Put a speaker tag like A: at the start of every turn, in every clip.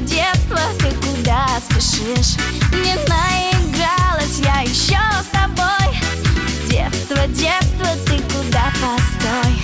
A: детства, ты куда спешишь? Не наигралась я еще с тобой. Детство, детство, ты куда постой?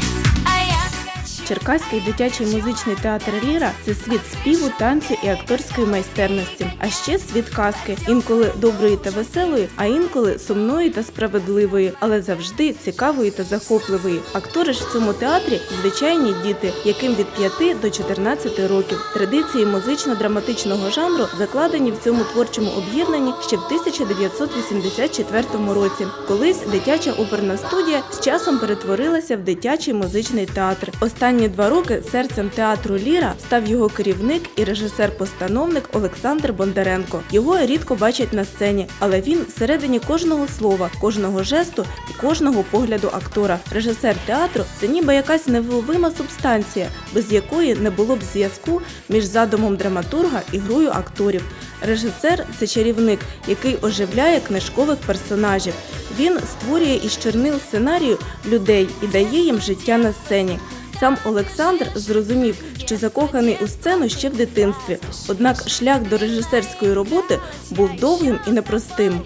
A: А я хочу...
B: Черкаський дитячий музичний театр Ліра це світ співу, танцю і акторської майстерності, а ще світ казки, інколи доброї та веселої, а інколи сумної та справедливої, але завжди цікавої та захопливої. Актори ж в цьому театрі звичайні діти, яким від 5 до 14 років. Традиції музично-драматичного жанру закладені в цьому творчому об'єднанні ще в 1984 році. Колись дитяча оперна студія з часом перетворилася в дитячий музичний театр. Останні два роки серцем театру Ліра став його керівник і режисер-постановник Олександр Бондаренко. Його рідко бачать на сцені, але він всередині кожного слова, кожного жесту і кожного погляду актора. Режисер театру це ніби якась невловима субстанція, без якої не було б зв'язку між задумом драматурга і грою акторів. Режисер це чарівник, який оживляє книжкових персонажів. Він створює із чорнил сценарію людей і дає їм життя на сцені. Сам Олександр зрозумів, що закоханий у сцену ще в дитинстві. Однак шлях до режисерської роботи був довгим і непростим.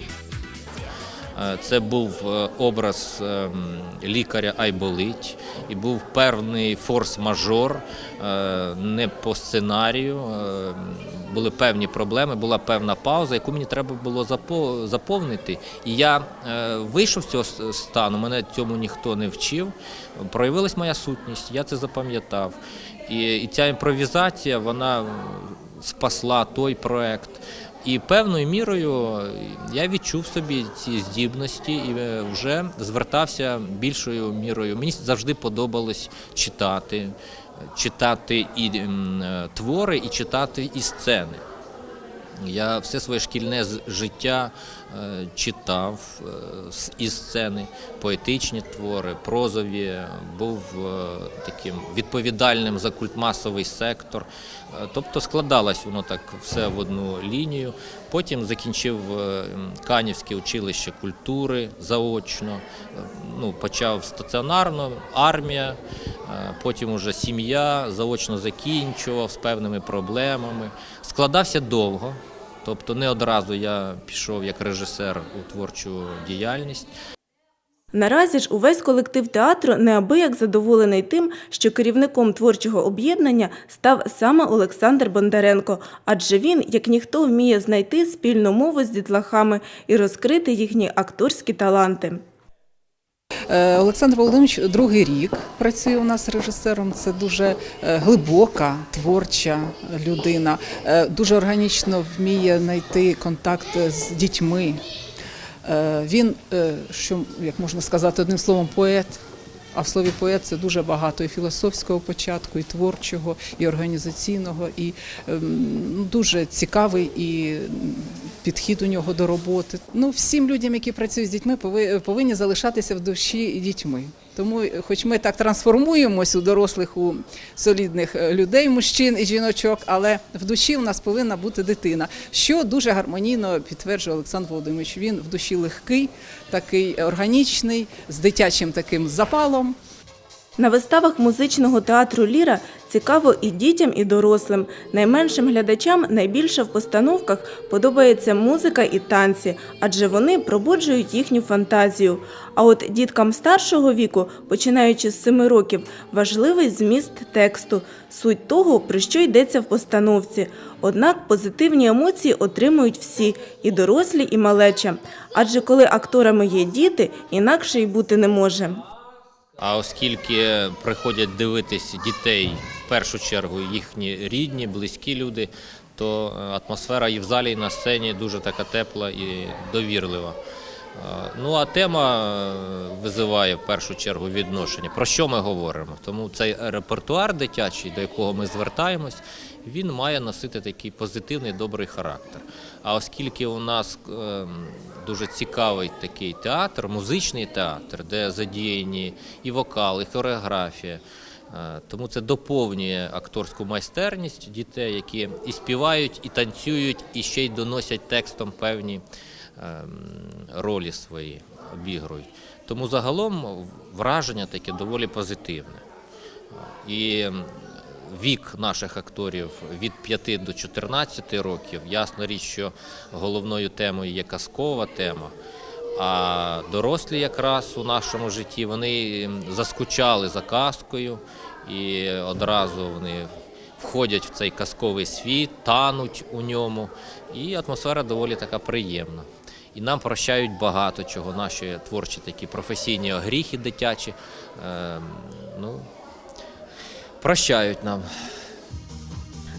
C: Е, Це був е, образ ем, лікаря Айболить і був певний форс-мажор е, не по сценарію. Були певні проблеми, була певна пауза, яку мені треба було заповнити. І я вийшов з цього стану, мене цьому ніхто не вчив. Проявилась моя сутність, я це запам'ятав. І, і ця імпровізація вона спасла той проект. І певною мірою я відчув собі ці здібності і е, вже звертався більшою мірою. Мені завжди подобалось читати, читати і е, твори, і читати і сцени. Я все своє шкільне життя читав е, із сцени, поетичні твори, прозові, був е, таким відповідальним за культмасовий сектор. Е, Тобто складалось воно так все в одну лінію. Потім закінчив е, Канівське училище культури заочно, Е, ну, почав стаціонарно, армія, е, потім уже сім'я, заочно закінчував з певними проблемами. Складався довго. Тобто не одразу я пішов як режисер у творчу діяльність.
B: Наразі ж увесь колектив театру неабияк задоволений тим, що керівником творчого об'єднання став саме Олександр Бондаренко, адже він, як ніхто, вміє знайти спільну мову з дітлахами і розкрити їхні акторські таланти.
D: Е, Олександр Володимирович другий рік працює у нас режисером. Це дуже е, глибока, творча людина. Е, Дуже органічно вміє знайти контакт з дітьми. Він, що як можна сказати, одним словом, поет. А в слові поет це дуже багато і філософського початку, і творчого, і організаційного, і ем, дуже цікавий і підхід у нього до роботи. Ну, всім людям, які працюють з дітьми, пови- повинні залишатися в душі дітьми. Тому, е, хоч ми так трансформуємось у дорослих, у солідних е, людей, мужчин і жіночок, але в душі у нас повинна бути дитина, що дуже гармонійно підтверджує Олександр Володимирович. Він в душі легкий, такий органічний, з дитячим таким запалом.
B: На виставах музичного театру Ліра цікаво і дітям, і дорослим. Найменшим глядачам найбільше в постановках подобається музика і танці, адже вони пробуджують їхню фантазію. А от діткам старшого віку, починаючи з 7 років, важливий зміст тексту, суть того, про що йдеться в постановці. Однак позитивні емоції отримують всі і дорослі, і малеча. Адже коли акторами є діти, інакше й бути не може.
C: А оскільки приходять дивитись дітей в першу чергу їхні рідні, близькі люди, то е, атмосфера і в залі, і на сцені дуже така тепла і довірлива. Е, Ну а тема е, визиває в першу чергу відношення. Про що ми говоримо? Тому цей репертуар дитячий, до якого ми звертаємось, він має носити такий позитивний добрий характер. А оскільки у нас е, дуже цікавий такий театр, музичний театр, де задіяні і вокал, і хореографія. е, Тому це доповнює акторську майстерність дітей, які і співають, і танцюють, і ще й доносять текстом певні ем, ролі свої обігрують. Тому загалом враження таке доволі позитивне. І ем, вік наших акторів від 5 до 14 років. Ясна річ, що головною темою є казкова тема. А дорослі якраз у нашому житті вони заскучали за казкою і одразу вони входять в цей казковий світ, тануть у ньому. І атмосфера доволі така приємна. І нам прощають багато чого, наші творчі такі професійні гріхи дитячі. Е, ну, прощають нам.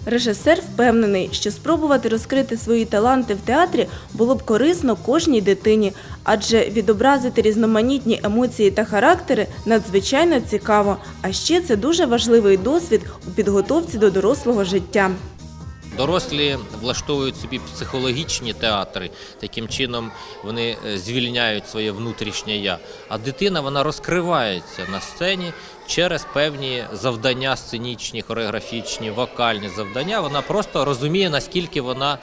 B: Режисер впевнений, що спробувати розкрити свої таланти в театрі було б корисно кожній дитині, адже відобразити різноманітні емоції та характери надзвичайно цікаво. А ще це дуже важливий досвід у підготовці до дорослого життя.
C: Дорослі влаштовують собі психологічні театри, таким чином вони е, звільняють своє внутрішнє я. А дитина вона розкривається на сцені через певні завдання сценічні, хореографічні, вокальні завдання. Вона просто розуміє, наскільки вона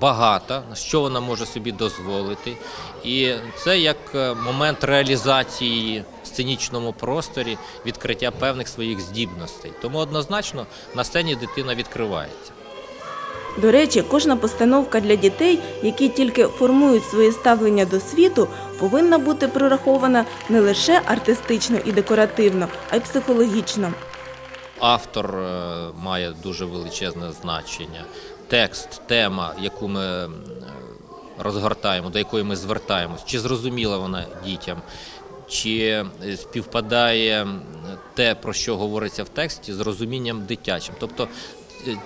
C: багата, що вона може собі дозволити. І це як е, момент реалізації в сценічному просторі, відкриття певних своїх здібностей. Тому однозначно на сцені дитина відкривається.
B: До речі, кожна постановка для дітей, які тільки формують своє ставлення до світу, повинна бути прорахована не лише артистично і декоративно, а й психологічно.
C: Автор е, має дуже величезне значення. Текст, тема, яку ми е, розгортаємо, до якої ми звертаємось, чи зрозуміла вона дітям, чи е, співпадає те, про що говориться в тексті, з розумінням дитячим. Тобто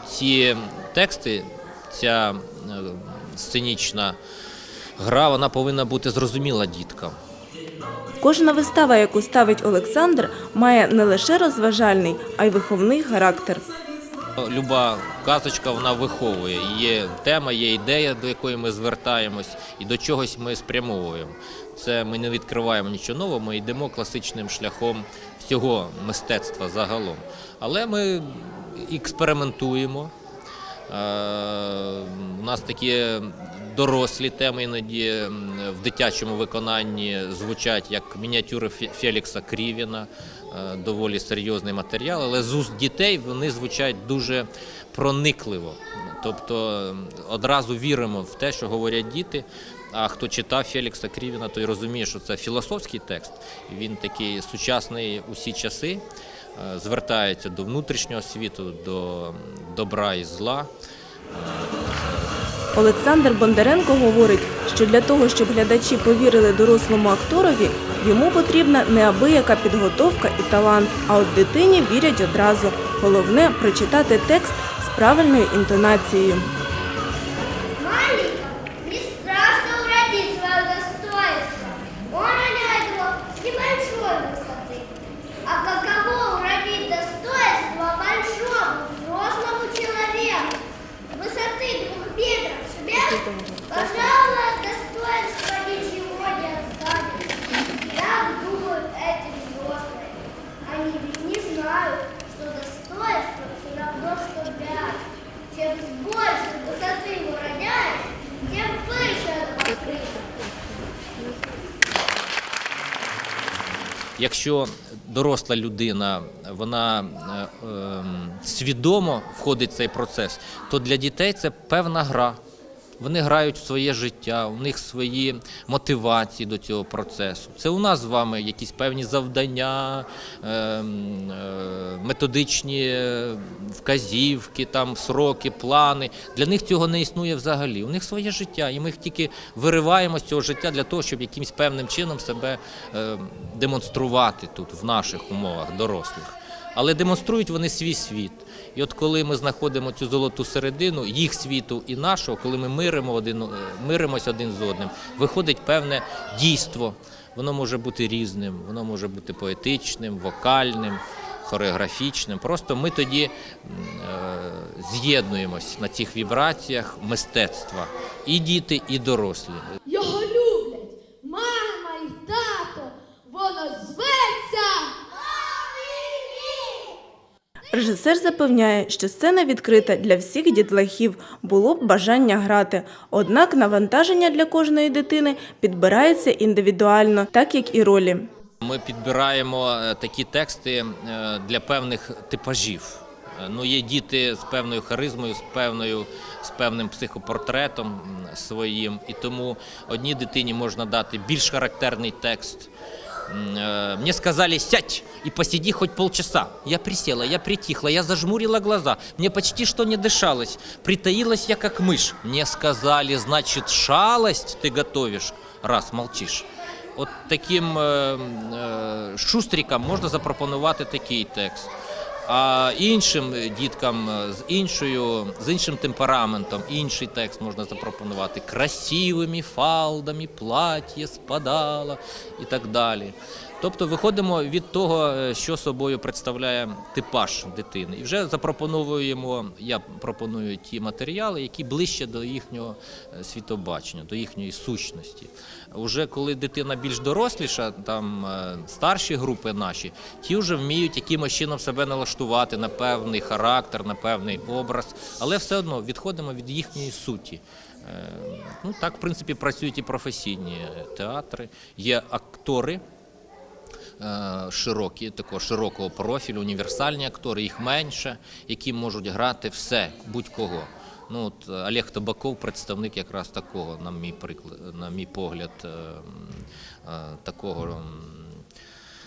C: ці тексти, ця е, сценічна гра, вона повинна бути зрозуміла діткам.
B: Кожна вистава, яку ставить Олександр, має не лише розважальний, а й виховний характер.
C: Люба казочка вона виховує. Є тема, є ідея, до якої ми звертаємось, і до чогось ми спрямовуємо. Це ми не відкриваємо нічого нового, ми йдемо класичним шляхом всього мистецтва загалом. Але ми експериментуємо. Е, У нас такі дорослі теми іноді в дитячому виконанні звучать як мініатюри Фелікса Крівіна, е, доволі серйозний матеріал, але з уст дітей вони звучать дуже проникливо. Тобто одразу віримо в те, що говорять діти. А хто читав Фелікса Крівіна, той розуміє, що це філософський текст. Він такий сучасний усі часи, звертається до внутрішнього світу, до добра і зла.
B: Олександр Бондаренко говорить, що для того, щоб глядачі повірили дорослому акторові, йому потрібна неабияка підготовка і талант. А от дитині вірять одразу. Головне прочитати текст з правильною інтонацією.
C: Доросла людина вона е, ем, свідомо входить в цей процес, то для дітей це певна гра. Вони грають в своє життя, у них свої мотивації до цього процесу. Це у нас з вами якісь певні завдання, ем, е, методичні е, вказівки, там сроки, плани. Для них цього не існує взагалі. У них своє життя, і ми їх тільки вириваємо з цього життя для того, щоб якимось певним чином себе е, демонструвати тут, в наших умовах дорослих. Але демонструють вони свій світ. І от коли ми знаходимо цю золоту середину, їх світу і нашого, коли ми миримо один, е, миримося один з одним, виходить певне дійство. Воно може бути різним, воно може бути поетичним, вокальним, хореографічним. Просто ми тоді е, з'єднуємось на цих вібраціях мистецтва і діти, і дорослі.
E: Його люблять мама і тато. Воно зветься.
B: Режисер запевняє, що сцена відкрита для всіх дітлахів, було б бажання грати. Однак навантаження для кожної дитини підбирається індивідуально, так як і ролі.
C: Ми підбираємо е, такі тексти е, для певних типажів. Е, Ну, є діти з певною харизмою, з певною, з певним психопортретом своїм, і тому одній дитині можна дати більш характерний текст. М, э, Мне сказали, сядь и посиди хоть полчаса. Я присела, я притихла, я зажмурила глаза. Мне почти что не дышалось. Притаилась я как мышь. Мне сказали, значит, шалость ты готовишь, раз молчишь. От таким е, е, шустрикам можна запропонувати такий текст. А іншим діткам е, з іншою, з іншим темпераментом, інший текст можна запропонувати красивими фалдами плаття спадало і так далі. Тобто виходимо від того, е, що собою представляє типаж дитини. І вже запропонуємо, я пропоную ті матеріали, які ближче до їхнього е, світобачення, до їхньої сущності. Уже коли дитина більш доросліша, там е, старші групи наші, ті вже вміють якимось чином себе налаштувати на певний характер, на певний образ, але все одно відходимо від їхньої суті. Е, Ну так, в принципі, працюють і професійні театри. Є актори, е, широкі, такого широкого профілю, універсальні актори, їх менше, які можуть грати все, будь-кого. Ну, от Олег Табаков представник якраз такого, на мій приклад, на мій погляд, е, такого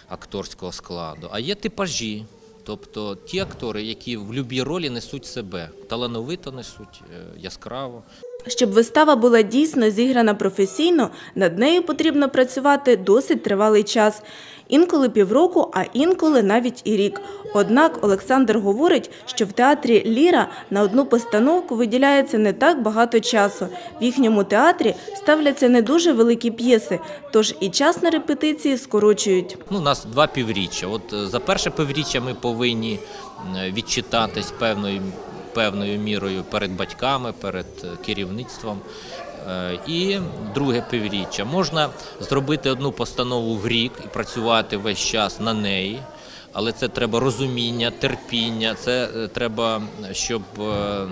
C: акторського складу. А є типажі, тобто ті актори, які в будь-якій ролі несуть себе, талановито несуть, е, яскраво.
B: Щоб вистава була дійсно зіграна професійно, над нею потрібно працювати досить тривалий час. Інколи півроку, а інколи навіть і рік. Однак Олександр говорить, що в театрі Ліра на одну постановку виділяється не так багато часу. В їхньому театрі ставляться не дуже великі п'єси, тож і час на репетиції скорочують.
C: Ну, у нас два півріччя. От е, за перше півріччя ми повинні е, відчитатись певною, певною мірою перед батьками, перед е, керівництвом. Е, І друге півріччя. Можна зробити одну постанову в рік і працювати весь час на неї. Але це треба розуміння, терпіння. Це е, треба, щоб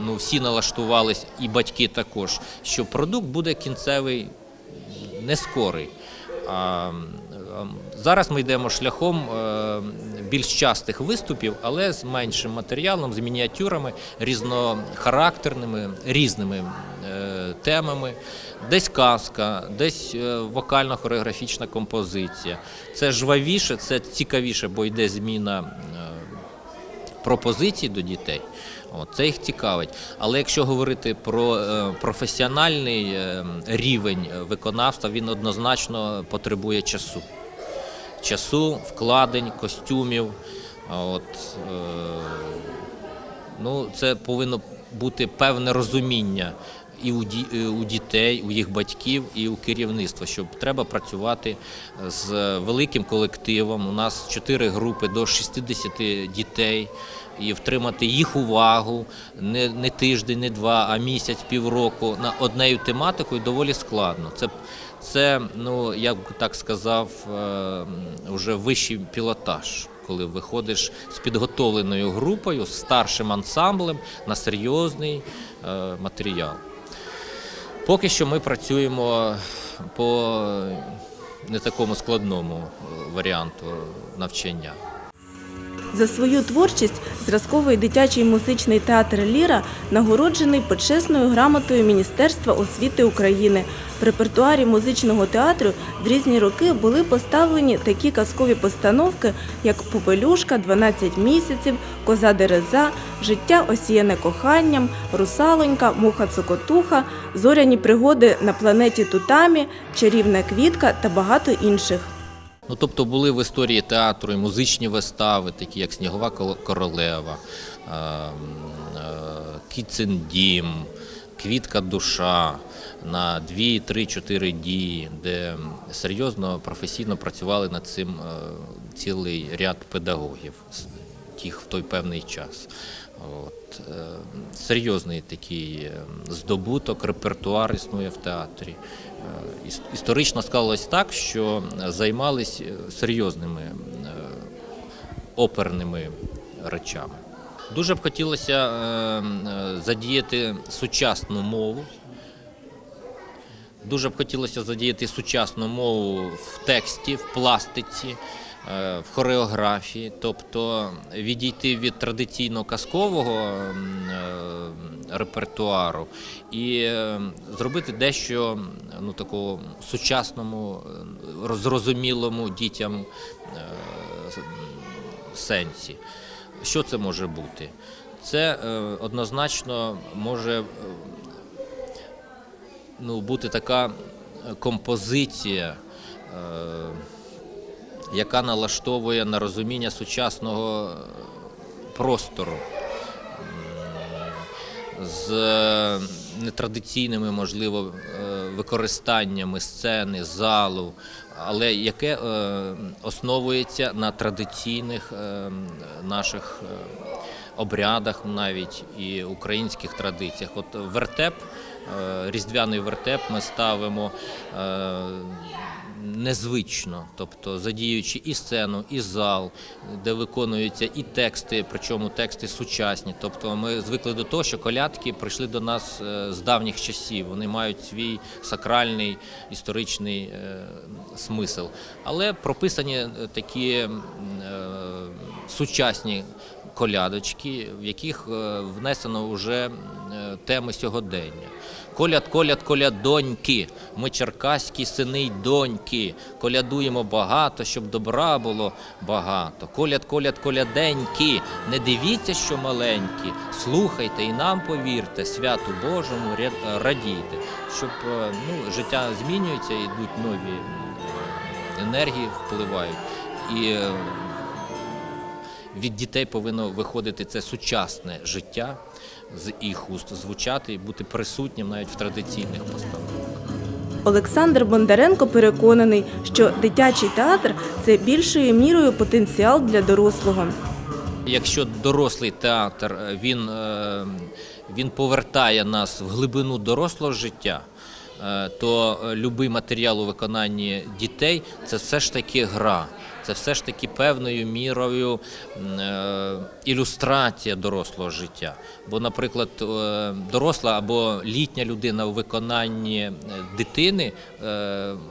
C: ну, всі налаштувались, і батьки також, що продукт буде кінцевий не скорий. Зараз ми йдемо шляхом е, більш частих виступів, але з меншим матеріалом, з мініатюрами, різнохарактерними, різними е, темами. Десь казка, десь е, вокально-хореографічна композиція. Це жвавіше, це цікавіше, бо йде зміна пропозицій до дітей. Це їх цікавить. Але якщо говорити про професіональний рівень виконавства, він однозначно потребує часу. Часу, вкладень, костюмів. От, е, ну, це повинно бути певне розуміння і і у дітей, у їх батьків, і у керівництва, щоб треба працювати з великим колективом. У нас чотири групи до 60 дітей. І втримати їх увагу не, не тиждень, не два, а місяць, півроку на однею тематикою доволі складно. Це, це ну я б так сказав, вже вищий пілотаж, коли виходиш з підготовленою групою, з старшим ансамблем на серйозний е, матеріал. Поки що ми працюємо по не такому складному е, варіанту навчання.
B: За свою творчість зразковий дитячий музичний театр Ліра нагороджений почесною грамотою Міністерства освіти України. В репертуарі музичного театру в різні роки були поставлені такі казкові постановки, як Попелюшка, 12 місяців, Коза Дереза, Життя осіяне коханням, Русалонька, Муха Цокотуха, Зоряні пригоди на планеті Тутамі, Чарівна квітка та багато інших.
C: Ну, тобто були в історії театру і музичні вистави, такі як Снігова королева, е, е, Кіцин дім, Квітка душа на 2, 3, 4 дії, де серйозно професійно працювали над цим е, цілий ряд педагогів, тих в той певний час. От, е, серйозний такий е, здобуток, репертуар існує в театрі. Е, іс- Історично склалось так, що займались е, серйозними е, оперними речами. Дуже б хотілося задіяти сучасну мову. Дуже б хотілося задіяти сучасну мову в тексті, в пластиці. Е, в хореографії, тобто відійти від традиційно казкового е, репертуару і е, зробити дещо ну, такого сучасному, зрозумілому дітям сенсі. Що це може бути? Це однозначно може ну, бути така композиція, яка налаштовує на розуміння сучасного е, простору з е, нетрадиційними, можливо, е, використаннями сцени, залу, але яке основується на традиційних наших обрядах навіть і українських традиціях. От вертеп, різдвяний вертеп ми ставимо незвично, тобто задіюючи і сцену, і зал, де виконуються і тексти, причому тексти сучасні. Тобто ми звикли до того, що колядки прийшли до нас е, з давніх часів. Вони мають свій сакральний історичний е, смисл. Але прописані е, такі сучасні колядочки, в яких внесено вже теми сьогодення. Коляд, коляд, колядоньки, ми черкаські сини й доньки, колядуємо багато, щоб добра було багато. Коляд, коляд, коляденьки, не дивіться, що маленькі, слухайте і нам повірте, святу Божому радійте, щоб е, ну, життя змінюється, йдуть нові енергії, впливають. І е, від дітей повинно виходити це сучасне життя з їх уст, звучати і бути присутнім навіть в традиційних постановках.
B: Олександр Бондаренко переконаний, що дитячий театр це більшою мірою потенціал для дорослого.
C: Якщо дорослий театр е, він, е, він повертає нас в глибину дорослого життя, е, то любий матеріал у виконанні дітей це все ж таки гра. Це все ж таки певною мірою е, ілюстрація дорослого життя. Бо, наприклад, е, доросла або літня людина у виконанні е, дитини,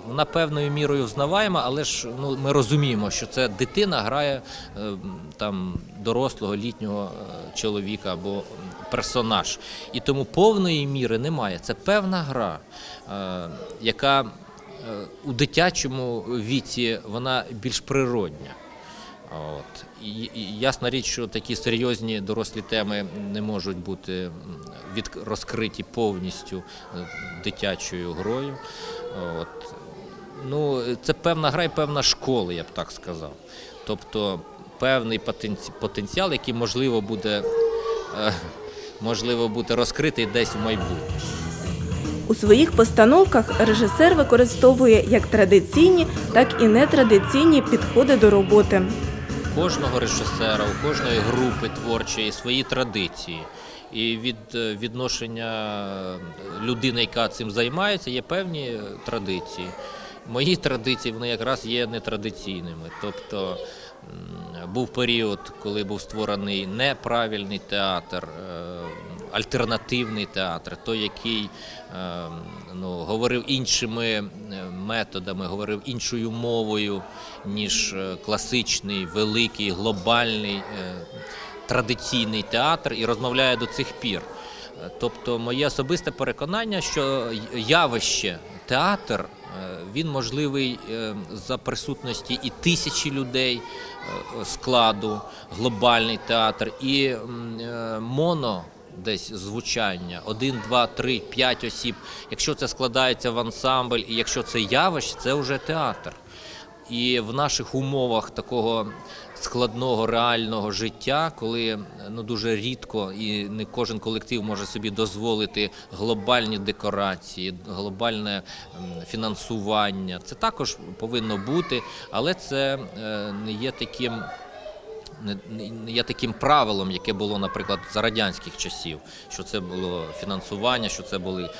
C: вона певною мірою взнаваєма, але ж ну, ми розуміємо, що це дитина грає там дорослого літнього чоловіка або персонаж. І тому повної міри немає. Це певна гра, яка у дитячому віці вона більш природня. От. І, і ясна річ, що такі серйозні дорослі теми не можуть бути від, розкриті повністю е, дитячою грою. От. Ну, це певна гра і певна школа, я б так сказав. Тобто певний потенці- потенціал, який можливо буде, е, можливо буде розкритий десь в майбутньому.
B: У своїх постановках режисер використовує як традиційні, так і нетрадиційні підходи до роботи.
C: У кожного режисера, у кожної групи творчої свої традиції. І від е, відношення е, людини, яка цим займається, є певні традиції. Мої традиції вони якраз є нетрадиційними. Тобто був період, коли був створений неправильний театр, е, альтернативний театр, той, який е, ну, говорив іншими е, методами, говорив іншою мовою, ніж е, класичний, великий, глобальний е, традиційний театр і розмовляє до цих пір. Тобто, моє особисте переконання, що явище театр він можливий за присутності і тисячі людей складу, глобальний театр, і моно. Десь звучання один, два, три, п'ять осіб. Якщо це складається в ансамбль, і якщо це явище, це вже театр. І в наших умовах такого складного реального життя, коли ну дуже рідко і не кожен колектив може собі дозволити глобальні декорації, глобальне фінансування, це також повинно бути, але це е, не є таким не є таким правилом, яке було, наприклад, за радянських часів, що це було фінансування, що це були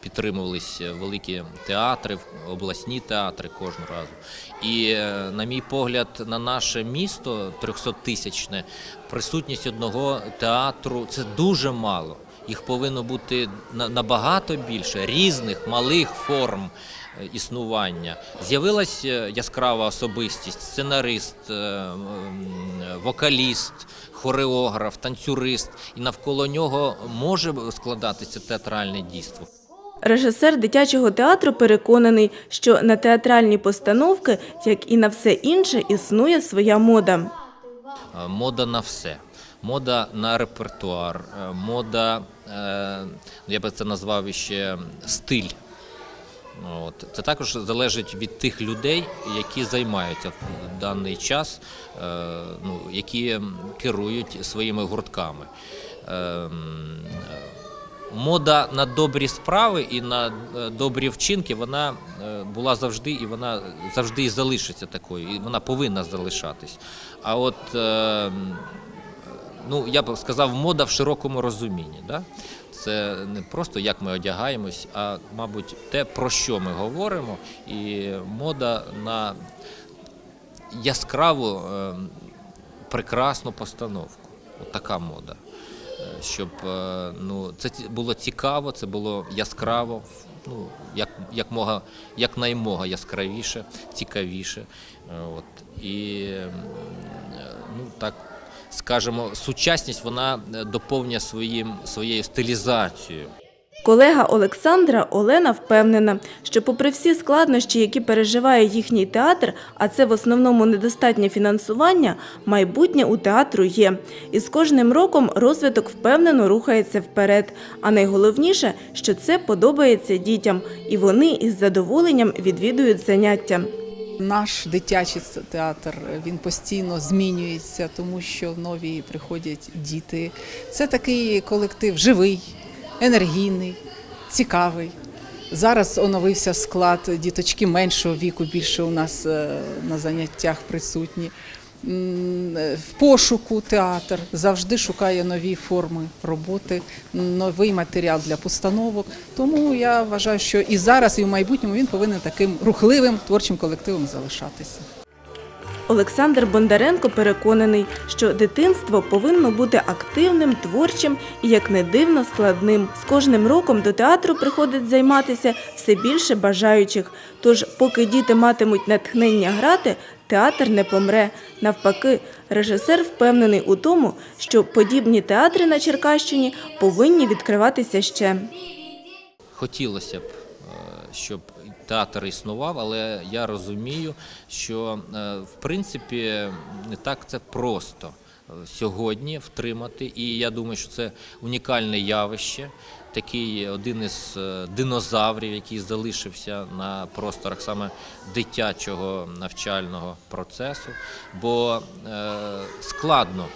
C: підтримувались великі театри, обласні театри кожного разу. І, е, на мій погляд, на наше місто 300-тисячне, присутність одного театру це дуже мало. Їх повинно бути на- набагато більше різних малих форм. Е, існування. З'явилась е, яскрава особистість, сценарист, е, вокаліст, хореограф, танцюрист, і навколо нього може складатися театральне дійство.
B: Режисер дитячого театру переконаний, що на театральні постановки, як і на все інше, існує своя мода.
C: Е, Мода на все. Мода на репертуар, е, мода, е, я би це назвав ще стиль. От. Це також залежить від тих людей, які займаються в даний час, е, ну, які керують своїми гуртками. Е, е, Мода на добрі справи і на е, добрі вчинки вона була завжди, і вона завжди і залишиться такою, і вона повинна залишатись. А от е, м, ну я б сказав, мода в широкому розумінні. Да? Це не просто як ми одягаємось, а мабуть, те, про що ми говоримо, і мода на яскраву, е, прекрасну постановку. От така мода. Е, Щоб е, ну, це було цікаво, це було яскраво, ну, як, як, мога, як наймога яскравіше, цікавіше. Е, От. І е, ну, так, скажімо, сучасність вона е, доповнює своїм, своєю стилізацією.
B: Колега Олександра Олена впевнена, що попри всі складнощі, які переживає їхній театр, а це в основному недостатнє фінансування, майбутнє у театру є. І з кожним роком розвиток впевнено рухається вперед. А найголовніше, що це подобається дітям, і вони із задоволенням відвідують заняття.
D: Наш дитячий театр він постійно змінюється, тому що нові приходять діти. Це такий колектив живий, енергійний, цікавий. Зараз оновився склад, діточки меншого віку більше у нас е, на заняттях присутні. Е, В пошуку театр завжди шукає нові форми роботи, новий матеріал для постановок. Тому я вважаю, що і зараз, і в майбутньому він повинен таким рухливим творчим колективом залишатися.
B: Олександр Бондаренко переконаний, що дитинство повинно бути активним, творчим і, як не дивно, складним. З кожним роком до театру приходить займатися все більше бажаючих. Тож, поки діти матимуть натхнення грати, театр не помре. Навпаки, режисер впевнений у тому, що подібні театри на Черкащині повинні відкриватися ще.
C: Хотілося б, е, щоб театр існував, але я розумію, що е, в принципі не так це просто е, сьогодні втримати. І я думаю, що це унікальне явище. Такий один із е, динозаврів, який залишився на просторах саме дитячого навчального процесу, бо складно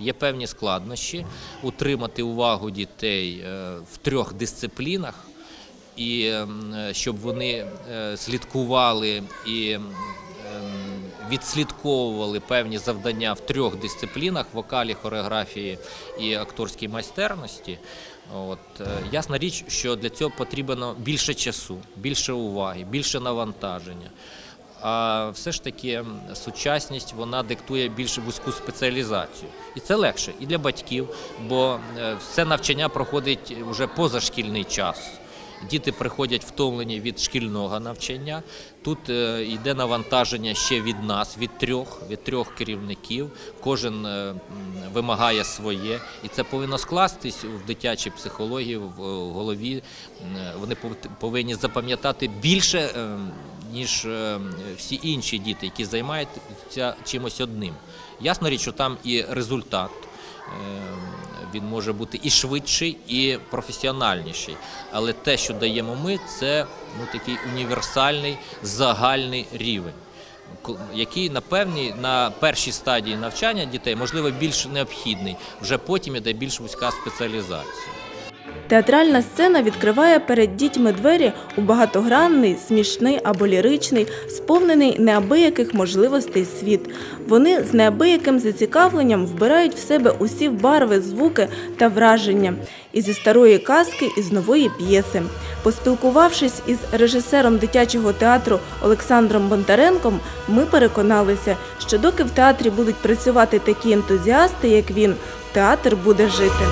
C: Є певні складнощі утримати увагу дітей в трьох дисциплінах, і ем, щоб вони е, слідкували і ем, відслідковували певні завдання в трьох дисциплінах вокалі, хореографії і акторській майстерності. От е, ясна річ, що для цього потрібно більше часу, більше уваги, більше навантаження. А все ж таки сучасність вона диктує більш вузьку спеціалізацію. І це легше і для батьків, бо е, все навчання проходить вже позашкільний час. Діти приходять втомлені від шкільного навчання. Тут е, йде навантаження ще від нас, від трьох, від трьох керівників. Кожен е, вимагає своє, і це повинно скластись в дитячій психології, в е, голові. Вони пов- повинні запам'ятати більше, ніж всі інші діти, які займаються чимось одним. Ясно річ, що там і результат. Е, Він може бути і швидший, і професіональніший. Але те, що даємо ми, це ну, такий універсальний загальний рівень, який на певній на першій стадії навчання дітей можливо більш необхідний. Вже потім іде більш вузька спеціалізація.
B: Театральна сцена відкриває перед дітьми двері у багатогранний, смішний або ліричний, сповнений неабияких можливостей світ. Вони з неабияким зацікавленням вбирають в себе усі барви, звуки та враження і зі старої казки, і з нової п'єси. Поспілкувавшись із режисером дитячого театру Олександром Бондаренком, ми переконалися, що доки в театрі будуть працювати такі ентузіасти, як він, театр буде жити.